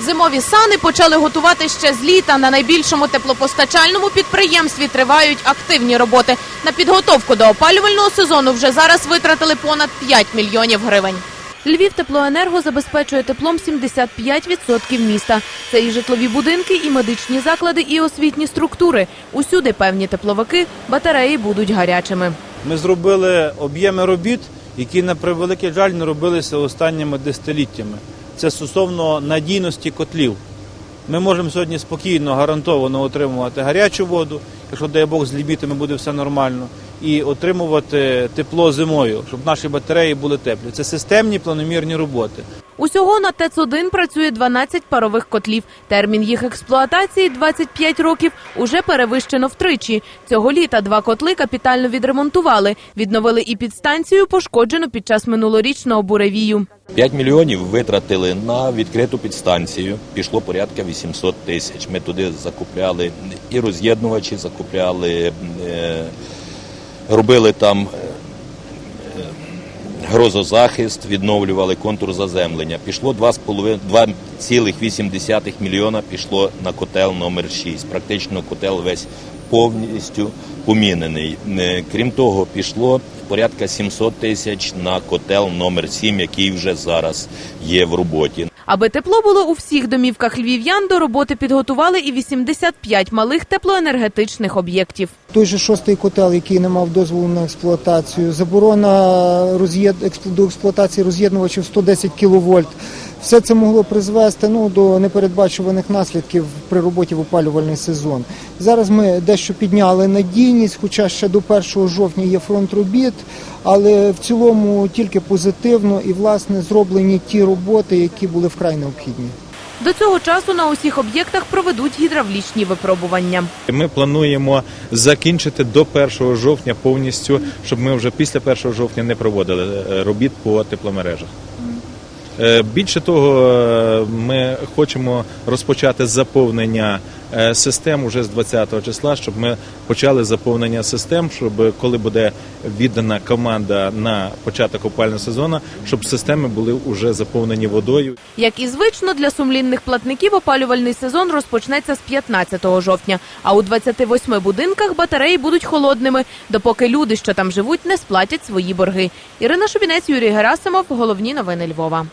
Зимові сани почали готувати ще з літа. На найбільшому теплопостачальному підприємстві тривають активні роботи. На підготовку до опалювального сезону вже зараз витратили понад 5 мільйонів гривень. Львів теплоенерго забезпечує теплом 75% міста. Це і житлові будинки, і медичні заклади, і освітні структури. Усюди певні тепловики, батареї будуть гарячими. Ми зробили об'єми робіт, які на превеликий жаль не робилися останніми десятиліттями. Це стосовно надійності котлів. Ми можемо сьогодні спокійно, гарантовано отримувати гарячу воду, якщо дай Бог з лімітами буде все нормально, і отримувати тепло зимою, щоб наші батареї були теплі. Це системні планомірні роботи. Усього на ТЕЦ-1 працює 12 парових котлів. Термін їх експлуатації 25 років уже перевищено втричі. Цього літа два котли капітально відремонтували. Відновили і підстанцію, пошкоджену під час минулорічного буревію. 5 мільйонів витратили на відкриту підстанцію. Пішло порядка 800 тисяч. Ми туди закупляли і роз'єднувачі, закупляли, е, робили там грозозахист, відновлювали контур заземлення. Пішло 2,8 мільйона пішло на котел номер 6. Практично котел весь повністю помінений. Е, Крім того, пішло порядка 700 тисяч на котел номер 7, який вже зараз є в роботі. Аби тепло було у всіх домівках львів'ян, до роботи підготували і 85 малих теплоенергетичних об'єктів. Той же шостий котел, який не мав дозволу на експлуатацію, заборона до експлуатації роз'єднувачів 110 кВт. Все це могло призвести ну, до непередбачуваних наслідків при роботі в опалювальний сезон. Зараз ми дещо підняли надійність, хоча ще до 1 жовтня є фронт робіт, але в цілому тільки позитивно і власне зроблені ті роботи, які були вкрай необхідні. До цього часу на усіх об'єктах проведуть гідравлічні випробування. Ми плануємо закінчити до 1 жовтня повністю, щоб ми вже після 1 жовтня не проводили е, робіт по тепломережах. Е, Більше того, е, ми хочемо розпочати заповнення е, систем уже з 20 числа, щоб ми почали заповнення систем, щоб коли буде віддана команда на початок опального сезону, щоб системи були вже заповнені водою. Як і звично, для сумлінних платників опалювальний сезон розпочнеться з 15 жовтня. А у 28 будинках батареї будуть холодними, допоки люди, що там живуть, не сплатять свої борги. Ірина Шубінець, Юрій Герасимов. Головні новини Львова.